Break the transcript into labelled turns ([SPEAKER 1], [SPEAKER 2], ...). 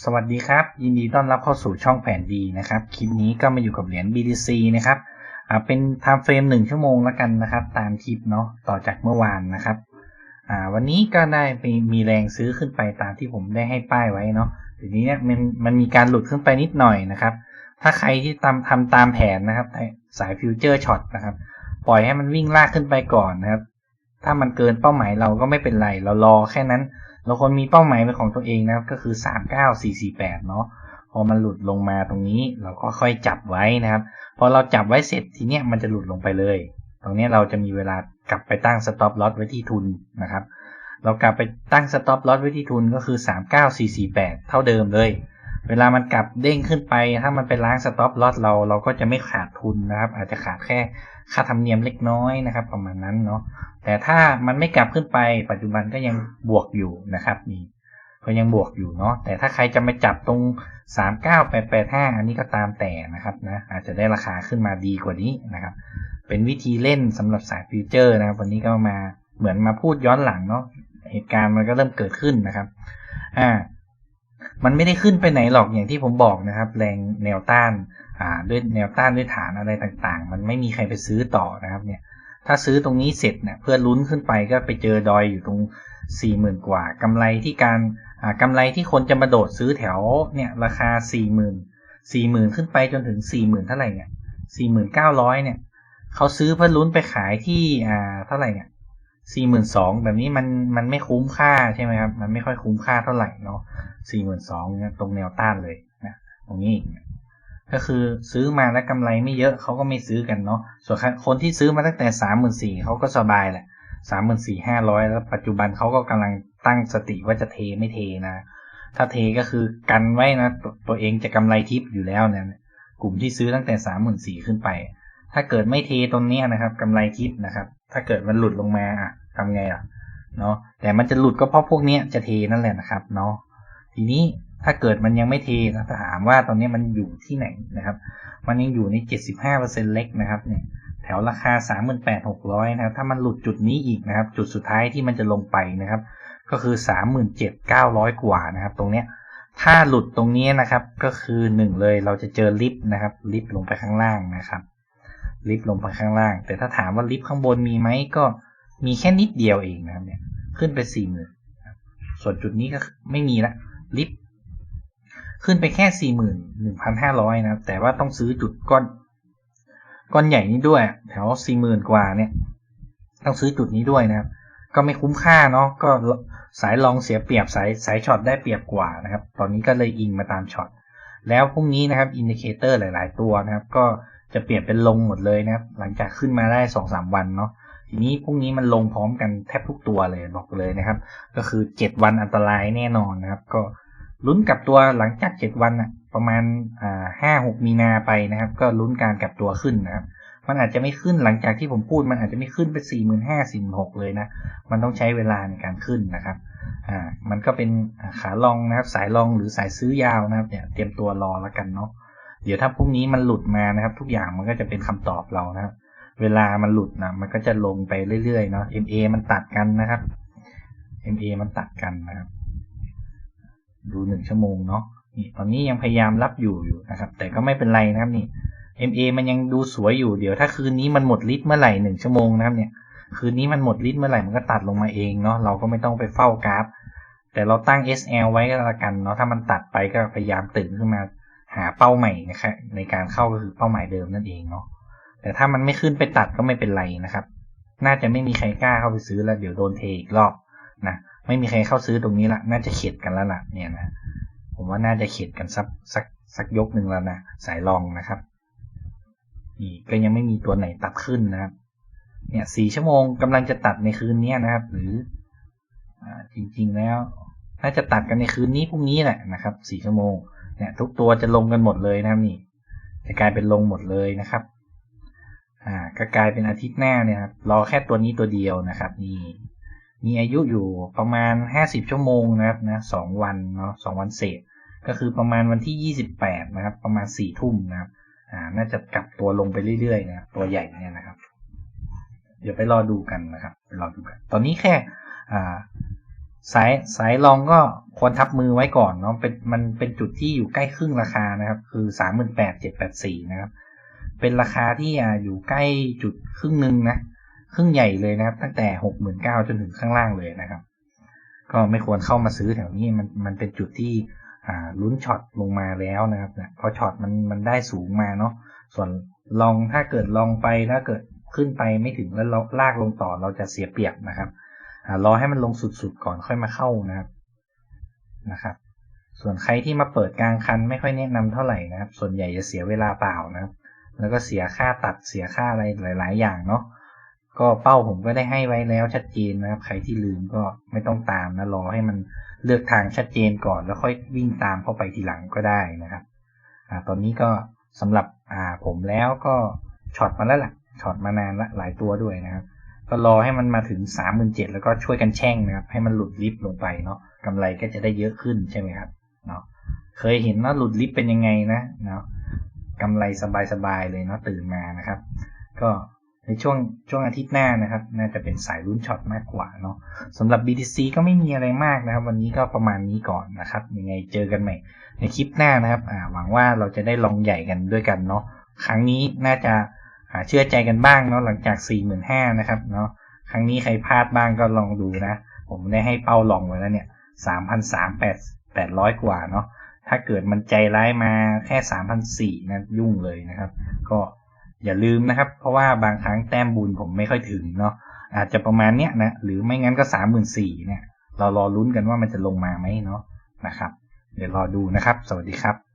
[SPEAKER 1] สวัสดีครับ ยินดีต้อนรับเข้าสู่ช่องแผนดีนะครับ คลิปนี้ก็มาอยู่กับเหรียญ BTC นะครับอ่าเป็น time frame หนึ่งชั่วโมงแล้วกันนะครับ ตามคลิปเนาะต่อจากเมื่อวานนะครับอ่าวันนี้ก็ได้ไปมีแรงซื้อขึ้นไปตามที่ผมได้ให้ป้ายไว้เนาะทีนี้เนี่ยมันมันมีการหลุดขึ้นไปนิดหน่อยนะครับ ถ้าใครที่ตามทำตามแผนนะครับ สายฟิวเจอร์ช็อตนะครับ ปล่อยให้มันวิ่งลากขึ้นไปก่อนนะครับ ถ้ามันเกินเป้าหมายเราก็ไม่เป็นไร เรารอแค่นั้น เราควรมีเป้าหมายเป็นของตัวเองนะครับ ก็คือ39448เนาะพอมันหลุดลงมาตรงนี้เราก็ค่อยจับไว้นะครับ พอเราจับไว้เสร็จทีเนี้ยมันจะหลุดลงไปเลย ตรงนี้เราจะมีเวลากลับไปตั้ง stop loss ไว้ที่ทุนนะครับ เรากลับไปตั้ง stop loss ไว้ที่ทุนก็คือ 39448 เท่าเดิมเลย เวลามันกลับเด้งขึ้นไป ถ้ามันไปล้าง stop loss เราเราก็จะไม่ขาดทุนนะครับ อาจจะขาดแค่ค่าธรรมเนียมเล็กน้อยนะครับ ประมาณนั้นเนาะแต่ถ้ามันไม่กลับขึ้นไป ปัจจุบันก็ยังบวกอยู่นะครับนี่ก็ยังบวกอยู่เนาะแต่ถ้าใครจะมาจับตรง 39885 อันนี้ก็ตามแต่นะครับนะอาจจะได้ราคาขึ้นมาดีกว่านี้นะครับ เป็นวิธีเล่นสำหรับสายฟิวเจอร์นะครับ วันนี้ก็มาเหมือนมาพูดย้อนหลังเนาะเหตุการณ์มันก็เริ่มเกิดขึ้นนะครับ อ่า มันไม่ได้ขึ้นไปไหนหรอกอย่างที่ผมบอกนะครับ แรงแนวต้านอ่าด้วยแนวต้านด้วยฐานอะไรต่างๆ มันไม่มีใครไปซื้อต่อนะครับเนี่ยถ้าซื้อตรงนี้เสร็จเนี่ยเพื่อลุ้นขึ้นไปก็ไปเจอดอยอยู่ตรงสี่หมื่นกว่ากำไรที่การอ่ากำไรที่คนจะมาโดดซื้อแถวเนี่ยราคาสี่หมื่นสี่หมื่นขึ้นไปจนถึงสี่หมื่นเท่าไหร่เนี่ยสี่หมื่นเก้าร้อยเนี่ยเขาซื้อเพื่อลุ้นไปขายที่อ่าเท่าไหร่เนี่ย สี่หมื่นสองแบบนี้มันมันไม่คุ้มค่าใช่ไหมครับ มันไม่ค่อยคุ้มค่าเท่าไหร่เนาะสี่หมื่นสองตรงแนวต้านเลยนะตรงนี้ก็คือซื้อมาแล้วกำไรไม่เยอะเขาก็ไม่ซื้อกันเนาะส่วนคนที่ซื้อมาตั้งแต่สามหมื่นสี่เขาก็สบายแหละสามหมื่นสี่ห้าร้อยแล้วปัจจุบันเขาก็กำลังตั้งสติว่าจะเทไม่เทนะ ถ้าเทก็คือกันไว้นะตตัวเองจะกำไรทิปอยู่แล้วเนี่ยกลุ่มที่ซื้อตั้งแต่สามหมื่นสี่ขึ้นไป ถ้าเกิดไม่เทตรงนี้นะครับกำไรทิปนะครับ ถ้าเกิดมันหลุดลงมาอะทำไงอะเนาะแต่มันจะหลุดก็เพราะพวกนี้จะเทนั่นแหละนะครับเนาะทีนี้ถ้าเกิดมันยังไม่เทนะถามว่าตอนนี้มันอยู่ที่ไหนนะครับ มันยังอยู่ใน 75%เล็กนะครับเนี่ยแถวราคา 38,600 นะครับ ถ้ามันหลุดจุดนี้อีกนะครับ จุดสุดท้ายที่มันจะลงไปนะครับ ก็คือ 37,900 กว่านะครับ ตรงเนี้ย ถ้าหลุดตรงนี้นะครับ ก็คือหนึ่งเลยเราจะเจอลิฟต์นะครับ ลิฟต์ลงไปข้างล่างนะครับ ลิฟต์ลงไปข้างล่าง แต่ถ้าถามว่าลิฟต์ข้างบนมีไหมก็มีแค่นิดเดียวเองนะครับเนี่ยขึ้นไป4 0,000ส่วนจุดนี้ก็ไม่มีละลิฟต์ขึ้นไปแค่สี่หมื่นหนึ่งพันห้าร้อยนะแต่ว่าต้องซื้อจุดก้อน ก้อนใหญ่นี้ด้วย แถวสี่หมื่นกว่าเนี่ย ต้องซื้อจุดนี้ด้วยนะครับ ก็ไม่คุ้มค่าเนาะก็สายลองเสียเปรียบสายสายช็อตได้เปรียบกว่านะครับ ตอนนี้ก็เลยอิงมาตามช็อตแล้วพรุ่งนี้นะครับอินดิเคเตอร์หลาย ๆ ตัวนะครับ ก็ จะเปลี่ยนเป็นลงหมดเลยนะครับ หลังจากขึ้นมาได้สองสามวันเนาะทีนี้พรุ่งนี้มันลงพร้อมกันแทบทุกตัวเลยบอกเลยนะครับ ก็คือเจ็ดวันอันตรายแน่นอนนะครับ ก็ลุ้นกับตัวหลังจากเจ็ดวันอะประมาณอ่าห้าหกมีนาไปนะครับ ก็ลุ้นการกลับตัวขึ้นนะครับมันอาจจะไม่ขึ้นหลังจากที่ผมพูดมันอาจจะไม่ขึ้นไปสี่หมื่นห้าสี่หกเลยนะ มันต้องใช้เวลาในการขึ้นนะครับ อ่า มันก็เป็นขาลองนะครับ สายลองหรือสายซื้อยาวนะครับ เนี่ย เตรียมตัวรอแล้วกันเนาะ เดี๋ยวถ้าพรุ่งนี้มันหลุดมานะครับ ทุกอย่างมันก็จะเป็นคำตอบเรานะครับเวลามันหลุดนะมันก็จะลงไปเรื่อยๆเนาะ MA มันตัดกันนะครับ MA มันตัดกันนะครับ ดูหนึ่งชั่วโมงเนาะนี่ตอนนี้ยังพยายามรับอยู่อยู่นะครับ แต่ก็ไม่เป็นไรนะครับนี่ MA มันยังดูสวยอยู่เดี๋ยวถ้าคืนนี้มันหมดฤทธิ์เมื่อไหร่หนึ่งชั่วโมงนะครับเนี่ยคืนนี้มันหมดฤทธิ์เมื่อไหร่มันก็ตัดลงมาเองเนาะเราก็ไม่ต้องไปเฝ้ากราฟ แต่เราตั้ง SL ไว้ก็แล้วกันเนาะถ้ามันตัดไปก็พยายามตื่นขึ้นมา หาเป้าใหม่นะครับในการเข้าก็คือเป้าหมายเดิมนั่นเองเนาะแต่ถ้ามันไม่ขึ้นไปตัดก็ไม่เป็นไรนะครับ น่าจะไม่มีใครกล้าเข้าไปซื้อแล้วเดี๋ยวโดนเทอีกรอบนะไม่มีใครเข้าซื้อตรงนี้ละน่าจะเข็ดกันแล้วล่ะเนี่ยนะผมว่าน่าจะเข็ดกันสักสักสักยกหนึ่งแล้วนะสายรองนะครับนี่ก็ยังไม่มีตัวไหนตัดขึ้นนะครับ เนี่ยสี่ชั่วโมงกำลังจะตัดในคืนนี้นะครับ หรืออ่าจริง ๆแล้ว น่าจะตัดกันในคืนนี้พรุ่งนี้แหละนะครับสี่ชั่วโมง เนี่ย ทุกตัวจะลงกันหมดเลยนะครับนี่ จะกลายเป็นลงหมดเลยนะครับ อ่าก็กลายเป็นอาทิตย์หน้าเนี่ยครับรอแค่ตัวนี้ตัวเดียวนะครับ นี่ มีอายุอยู่ประมาณ50ชั่วโมงนะครับนะสองวันเนาะสองวันเศษ ก็คือประมาณวันที่28นะครับ ประมาณ4ทุ่มนะครับ อ่า น่าจะกลับตัวลงไปเรื่อยๆนะตัวใหญ่เนี่ยนะครับ เดี๋ยวไปรอดูกันนะครับ ไปรอดูกัน ตอนนี้แค่ อ่า สายสายรองก็ควรทับมือไว้ก่อนเนาะเป็นมันเป็นจุดที่อยู่ใกล้ครึ่งราคานะครับ คือสามหมื่นแปดเจ็ดแปดสี่นะครับ เป็นราคาที่อยู่ใกล้จุดครึ่งหนึ่งนะครึ่งใหญ่เลยนะครับ ตั้งแต่หกหมื่นเก้าจนถึงข้างล่างเลยนะครับ ก็ไม่ควรเข้ามาซื้อแถวนี้มันมันเป็นจุดที่อ่าลุ้นช็อตลงมาแล้วนะครับเนี่ยพอช็อตมันมันได้สูงมาเนาะส่วนลองถ้าเกิดลองไปถ้าเกิดขึ้นไปไม่ถึงแล้วเราลากลงต่อเราจะเสียเปรียบนะครับ รอให้มันลงสุดๆก่อนค่อยมาเข้านะครับนะครับ ส่วนใครที่มาเปิดกลางคันไม่ค่อยแนะนำเท่าไหร่นะครับ ส่วนใหญ่จะเสียเวลาเปล่านะครับ แล้วก็เสียค่าตัดเสียค่าอะไรหลาย ๆ อย่างเนาะก็เป้าผมก็ได้ให้ไว้แล้วชัดเจนนะครับ ใครที่ลืมก็ไม่ต้องตามนะรอให้มันเลือกทางชัดเจนก่อนแล้วค่อยวิ่งตามเข้าไปทีหลังก็ได้นะครับอ่าตอนนี้ก็สำหรับอ่าผมแล้วก็ช็อตมาแล้วล่ะช็อตมานานละหลายตัวด้วยนะครับ ก็รอให้มันมาถึงสามหมื่นเจ็ดแล้วก็ช่วยกันแช่งนะครับ ให้มันหลุดลิฟต์ลงไปเนาะกำไรก็จะได้เยอะขึ้นใช่ไหมครับเนาะเคยเห็นว่าหลุดลิฟต์เป็นยังไงนะเนาะกำไรสบายๆเลยเนาะตื่นมานะครับ ก็ในช่วงช่วงอาทิตย์หน้านะครับ น่าจะเป็นสายลุ้นช็อตมากกว่าเนาะสำหรับ BTC ก็ไม่มีอะไรมากนะครับ วันนี้ก็ประมาณนี้ก่อนนะครับยังไงเจอกันใหม่ ในคลิปหน้านะครับหวังว่าเราจะได้ลองใหญ่กันด้วยกันเนาะครั้งนี้น่าจะ เชื่อใจกันบ้างเนาะหลังจาก 45,000นะครับเนาะครั้งนี้ใครพลาดบ้างก็ลองดูนะ ผมได้ให้เป้าลองไว้แล้วเนี่ย 3,3800 กว่าเนาะถ้าเกิดมันใจร้ายมาแค่ 3,400นะยุ่งเลยนะครับ ก็อย่าลืมนะครับ เพราะว่าบางครั้งแต้มบุญผมไม่ค่อยถึงเนาะอาจจะประมาณเนี้ยนะหรือไม่งั้นก็ 34,000เนี่ยเรารอลุ้นกันว่ามันจะลงมาไหมเนาะนะครับ เดี๋ยวรอดูนะครับ สวัสดีครับ